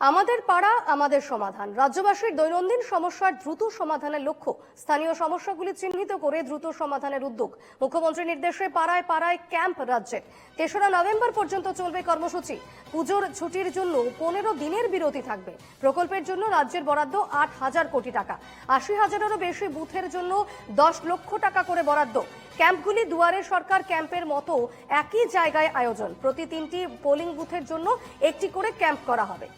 আমাদের পাড়া, আমাদের সমাধান। রাজ্যবাসীর দৈনন্দিন সমস্যার দ্রুত সমাধানের লক্ষ্য। স্থানীয় সমস্যাগুলি চিহ্নিত করে দ্রুত সমাধানের উদ্যোগ। মুখ্যমন্ত্রীর নির্দেশে পাড়ায় পাড়ায় ক্যাম্প রাজ্যের। তেসরা নভেম্বর পর্যন্ত চলবে কর্মসূচি। পুজোর ছুটির জন্য পনেরো দিনের বিরতি থাকবে। প্রকল্পের জন্য রাজ্যের বরাদ্দ আট হাজার কোটি টাকা। আশি হাজারেরও বেশি বুথের জন্য দশ লক্ষ টাকা করে বরাদ্দ। ক্যাম্পগুলি দুয়ারে সরকার ক্যাম্পের মতো একই জায়গায় আয়োজন। প্রতি তিনটি পোলিং বুথের জন্য একটি করে ক্যাম্প করা হবে।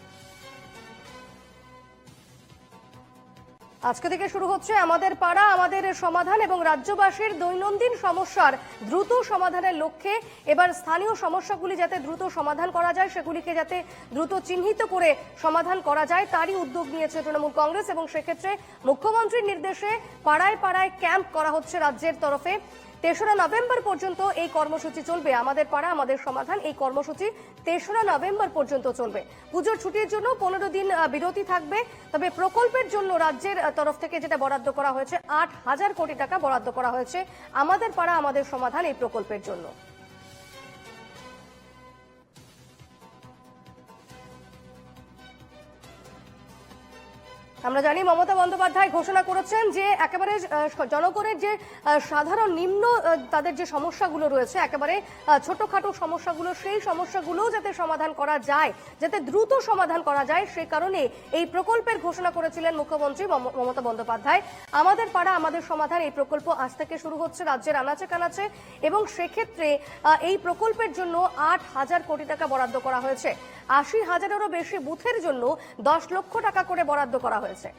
আজকে থেকে শুরু হচ্ছে আমাদের পাড়া, আমাদের সমাধান এবং রাজ্যবাসীর দৈনন্দিন সমস্যার দ্রুত সমাধানের লক্ষ্যে। এবার স্থানীয় সমস্যাগুলি যাতে দ্রুত সমাধান করা যায়, সেগুলিকে যাতে দ্রুত চিহ্নিত করে সমাধান করা যায়, তারই উদ্যোগ নিয়েছে তৃণমূল কংগ্রেস এবং সেক্ষেত্রে মুখ্যমন্ত্রীর নির্দেশে পাড়ায় পাড়ায় ক্যাম্প করা হচ্ছে রাজ্যের তরফে। তেসরা নভেম্বর পর্যন্ত এই কর্মসূচি চলবে। আমাদের পাড়া, আমাদের সমাধান, এই কর্মসূচি তেসরা নভেম্বর পর্যন্ত চলবে। পুজোর ছুটির জন্য পনেরো দিন বিরতি থাকবে। তবে প্রকল্পের জন্য রাজ্যের তরফ থেকে যেটা বরাদ্দ করা হয়েছে, আট হাজার কোটি টাকা বরাদ্দ করা হয়েছে। আমাদের পাড়া, আমাদের সমাধান এই প্রকল্পের জন্য। আমরা জানি মমতা বন্দ্যোপাধ্যায় ঘোষণা করেছেন যে একেবারে জনগণের যে সাধারণ নিম্ন তাদের যে সমস্যাগুলো রয়েছে, একেবারে ছোটখাটো সমস্যাগুলো, সেই সমস্যাগুলোও যাতে সমাধান করা যায়, যাতে দ্রুত সমাধান করা যায়, সে কারণে এই প্রকল্পের ঘোষণা করেছিলেন মুখ্যমন্ত্রী মম- মমতা বন্দ্যোপাধ্যায়। আমাদের পাড়া, আমাদের সমাধান, এই প্রকল্প আজ থেকে শুরু হচ্ছে, রাজ্যের আনাচে কানাচে, এবং সেক্ষেত্রে এই প্রকল্পের জন্য আট হাজার কোটি টাকা বরাদ্দ করা হয়েছে। আশি হাজারেরও বেশি বুথের জন্য দশ লক্ষ টাকা করে বরাদ্দ করা হয়েছে।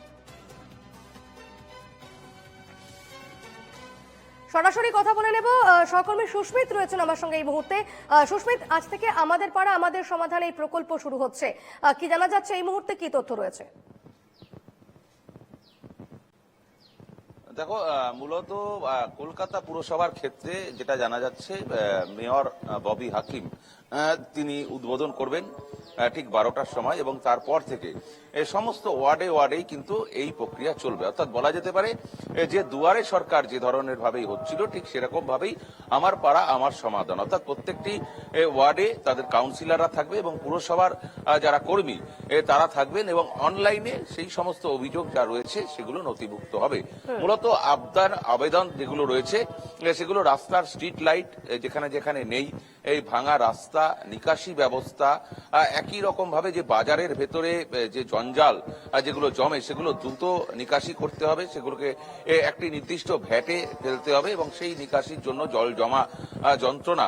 সরাসরি কথা বলে নেব সহকর্মী সুস্মিত রয়েছেন আমার সঙ্গে এই মুহূর্তে। সুস্মিত, আজ থেকে আমাদের পাড়া, আমাদের সমাধান এই প্রকল্প শুরু হচ্ছে। কি জানা যাচ্ছে এই মুহূর্তে কি তথ্য রয়েছে? দেখো মূলত কলকাতা পুরসভার ক্ষেত্রে যেটা জানা যাচ্ছে মেয়র ববি হাকিম তিনি উদ্বোধন করবেন ঠিক বারোটার সময় এবং তারপর থেকে সমস্ত ওয়ার্ডে ওয়ার্ডেই কিন্তু এই প্রক্রিয়া চলবে। অর্থাৎ বলা যেতে পারে যে দুয়ারে সরকার যে ধরনের ভাবেই হচ্ছিল ঠিক সেরকম ভাবেই আমার পাড়া আমার সমাধান। অর্থাৎ প্রত্যেকটি ওয়ার্ডে তাদের কাউন্সিলররা থাকবে এবং পুরসভার যারা কর্মী তারা থাকবেন এবং অনলাইনে সেই সমস্ত অভিযোগ যা রয়েছে সেগুলো নথিভুক্ত হবে। মূলত আবদার আবেদন যেগুলো রয়েছে সেগুলো রাস্তার স্ট্রিট লাইট যেখানে যেখানে নেই এই ভাঙা রাস্তা, নিকাশি ব্যবস্থা একই রকম ভাবে যে বাজারের ভেতরে যে জঞ্জাল যেগুলো জমে, সেগুলো দ্রুত নিকাশি করতে হবে, সেগুলোকে একটি নির্দিষ্ট ভ্যাটে ফেলতে হবে এবং সেই নিকাশির জন্য জল জমা যন্ত্রণা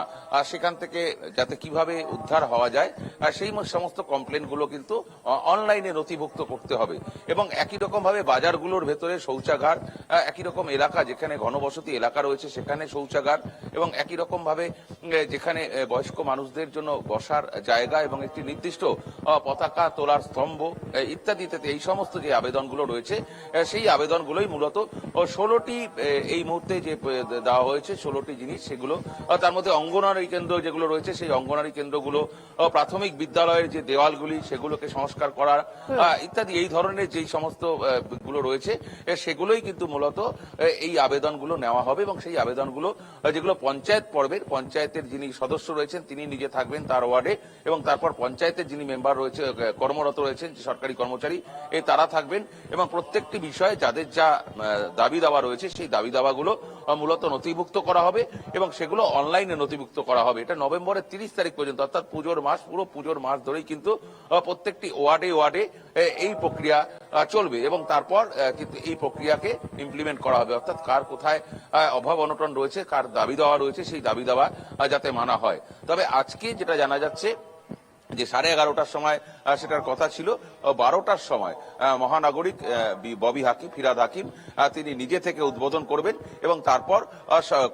সেখান থেকে যাতে কীভাবে উদ্ধার হওয়া যায় সেই সমস্ত কমপ্লেনগুলো কিন্তু অনলাইনে নথিভুক্ত করতে হবে এবং একই রকম ভাবে বাজারগুলোর ভেতরে শৌচাগার একই রকম এলাকা যেখানে ঘনবসতি এলাকা রয়েছে, সেখানে শৌচাগার এবং একই রকম ভাবে যেখানে বয়স্ক মানুষদের জন্য বসার জায়গা এবং একটি নির্দিষ্ট পতাকা তোলার স্তম্ভ ইত্যাদি ইত্যাদি এই সমস্ত যে আবেদনগুলো রয়েছে সেই আবেদনগুলোই মূলত ষোলোটি এই মুহূর্তে যে দেওয়া হয়েছে ষোলোটি জিনিস সেগুলো তার মধ্যে অঙ্গনারী কেন্দ্র যেগুলো রয়েছে সেই অঙ্গনারী কেন্দ্রগুলো প্রাথমিক বিদ্যালয়ের যে দেওয়ালগুলি সেগুলোকে সংস্কার করা আহ, ইত্যাদি এই ধরনের যেই সমস্তগুলো রয়েছে সেগুলোই কিন্তু মূলত এই আবেদনগুলো নেওয়া হবে এবং সেই আবেদনগুলো যেগুলো পঞ্চায়েত পর্বের পঞ্চায়েতের যিনি সদস্য রয়েছেন, তিনি নিজে থাকবেন তার ওয়ার্ডে এবং তারপর পঞ্চায়েতের যিনি মেম্বার রয়েছে, কর্মরত রয়েছেন সরকারি কর্মচারী, এ তারা থাকবেন এবং প্রত্যেকটি বিষয়ে যাদের যা দাবি দাওয়া রয়েছে, সেই দাবি দাওয়াগুলো মূলত নথিভুক্ত করা হবে এবং সেগুলো অনলাইনে নথিভুক্ত করা হবে। এটা নভেম্বরের তিরিশ তারিখ পর্যন্ত, অর্থাৎ পুজোর মাস, পুরো পুজোর মাস ধরেই কিন্তু প্রত্যেকটি ওয়ার্ডে ওয়ার্ডে এই প্রক্রিয়া চলবে এবং তারপর কিন্তু এই প্রক্রিয়াকে ইমপ্লিমেন্ট করা হবে। অর্থাৎ কার কোথায় অভাব অনটন রয়েছে, কার দাবি দেওয়া রয়েছে, সেই দাবি দেওয়া যাতে মানা হয়। তবে আজকে যেটা জানা যাচ্ছে যে সাড়ে এগারোটার সময় সেটার কথা ছিল। বারোটার সময় মহানাগরিক ববি হাকিম ফিরাদ হাকিম তিনি নিজে থেকে উদ্বোধন করবেন এবং তারপর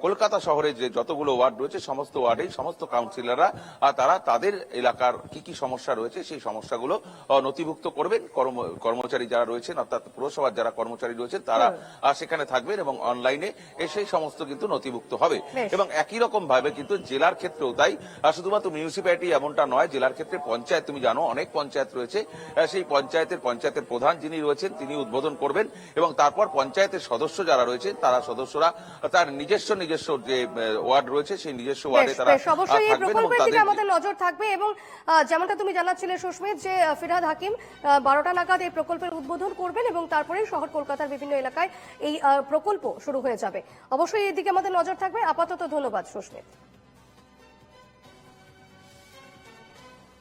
কলকাতা শহরে যে যতগুলো ওয়ার্ড রয়েছে সমস্ত ওয়ার্ডেই সমস্ত কাউন্সিলররা তারা তাদের এলাকার কি কি সমস্যা রয়েছে সেই সমস্যাগুলো নথিভুক্ত করবেন। কর্ম- কর্মচারী যারা রয়েছেন অর্থাৎ পুরসভার যারা কর্মচারী রয়েছেন তারা সেখানে থাকবেন এবং অনলাইনে সেই সমস্ত কিন্তু নথিভুক্ত হবে। এবং একই রকম ভাবে কিন্তু জেলার ক্ষেত্রেও তাই শুধুমাত্র মিউনিসিপ্যালিটি এমনটা নয় জেলার ক্ষেত্রে ক্ষেত্রে পঞ্চায়েত তুমি জানো অনেক পঞ্চায়েত রয়েছে। সেই পঞ্চায়েতের পঞ্চায়েতের প্রধান যিনি রয়েছেন তিনি উদ্বোধন করবেন এবং তারপর পঞ্চায়েতের সদস্য যারা রয়েছেন তারা সদস্যরা তার নিজস্ব নিজস্ব যে ওয়ার্ড রয়েছে সেই নিজস্ব ওয়ার্ডে তারা থাকবেন এবং তাদের আমাদের নজর থাকবে এবং যেমনটা তুমি জানাচ্ছিলে সুস্মিত যে আহ, ফিরহাদ হাকিম বারোটা নাগাদ এই প্রকল্পের উদ্বোধন করবেন এবং তারপরেই শহর কলকাতার বিভিন্ন এলাকায় এই প্রকল্প শুরু হয়ে যাবে। অবশ্যই এই দিকে আমাদের নজর থাকবে। আপাতত ধন্যবাদ সুস্মিত।